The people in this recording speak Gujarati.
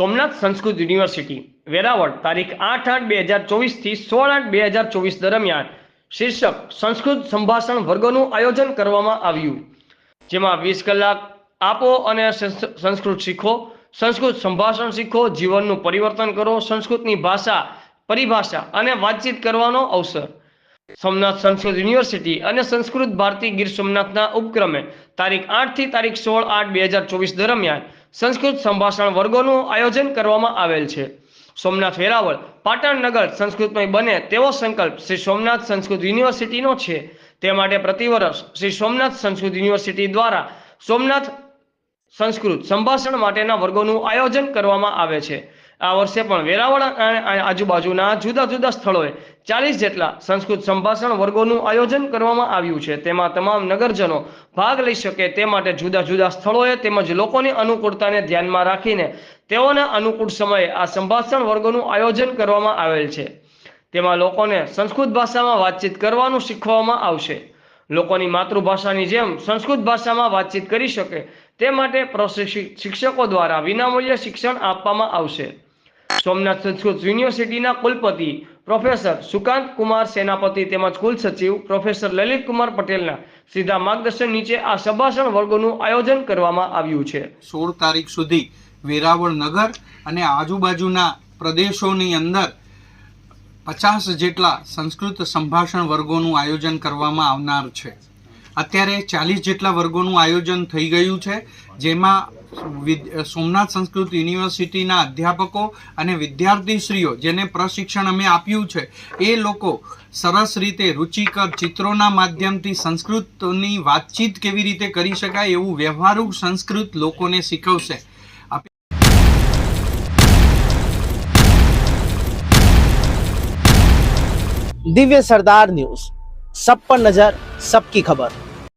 સોમનાથ સંસ્કૃત યુનિવર્સિટી, વેરાવળ, તારીખ આઠ આઠ બે હજાર ચોવીસથી સોળ આઠ બે હજાર ચોવીસ દરમિયાન શીર્ષક, સંસ્કૃત સંભાષણ વર્ગોનું આયોજન કરવામાં આવ્યું. જેમાં વીસ કલાક આપો અને સંસ્કૃત શીખો, સંસ્કૃત સંભાષણ શીખો, જીવનનું પરિવર્તન કરો, સંસ્કૃતની ભાષા, પરિભાષા અને વાતચીત કરવાનો અવસર. સોમનાથ સંસ્કૃત યુનિવર્સિટી અને સંસ્કૃત ભારતી ગીર સોમનાથના ઉપક્રમે તારીખ આઠથી તારીખ સોળ આઠ બે હજાર ચોવીસ દરમિયાન સંસ્કૃત સંભાષણ વર્ગોનું આયોજન કરવામાં આવેલ છે. સોમનાથ વેરાવળ પાટણ નગર સંસ્કૃતમય બને તેવો સંકલ્પ શ્રી સોમનાથ સંસ્કૃત યુનિવર્સિટીનો છે. તે માટે પ્રતિવર્ષ શ્રી સોમનાથ સંસ્કૃત યુનિવર્સિટી દ્વારા સોમનાથ સંસ્કૃત સંભાષણ માટેના વર્ગોનું આયોજન કરવામાં આવે છે. આ વર્ષે પણ વેરાવળ અને આજુબાજુના જુદા જુદા સ્થળોએ ચાલીસ જેટલા સંસ્કૃત સંભાષણ વર્ગોનું આયોજન કરવામાં આવ્યું છે. તેમાં તમામ નગરજનો ભાગ લઈ શકે તે માટે જુદા જુદા સ્થળોએ તેમજ લોકોની અનુકૂળતાને ધ્યાનમાં રાખીને તેઓના અનુકૂળ સમયે આ સંભાષણ વર્ગોનું આયોજન કરવામાં આવેલ છે. તેમાં લોકોને સંસ્કૃત ભાષામાં વાતચીત કરવાનું શીખવવામાં આવશે. લોકોની માતૃભાષાની જેમ સંસ્કૃત ભાષામાં વાતચીત કરી શકે તે માટે પ્રશિક્ષિત શિક્ષકો દ્વારા વિનામૂલ્ય શિક્ષણ આપવામાં આવશે. સોમનાથ સંસ્કૃત યુનિવર્સિટીના કુલપતિ પ્રોફેસર સુકાંત કુમાર સેનાપતિ તેમજ કુલ સચિવ પ્રોફેસર લલિત કુમાર પટેલના સીધા માર્ગદર્શન નીચે આ સંભાષણ વર્ગોનું આયોજન કરવામાં આવ્યું છે. સોળ તારીખ સુધી વેરાવળ નગર અને આજુબાજુના પ્રદેશોની અંદર પચાસ જેટલા સંસ્કૃત સંભાષણ વર્ગોનું આયોજન કરવામાં આવનાર છે. અત્યારે ચાલીસ જેટલા વર્ગોનું આયોજન થઈ ગયું છે, જેમાં સોમનાથ સંસ્કૃત યુનિવર્સિટીના અધ્યાપકો અને વિદ્યાર્થીશ્રીઓ, જેને પ્રશિક્ષણ અમે આપ્યું છે, એ લોકો સરસ રીતે રુચિકર ચિત્રોના માધ્યમથી સંસ્કૃતની વાતચીત કેવી રીતે કરી શકાય એવું વ્યવહારુ સંસ્કૃત લોકોને શીખવશે. દિવ્ય સરદાર ન્યૂઝ. સબ પર નજર, સબકી ખબર.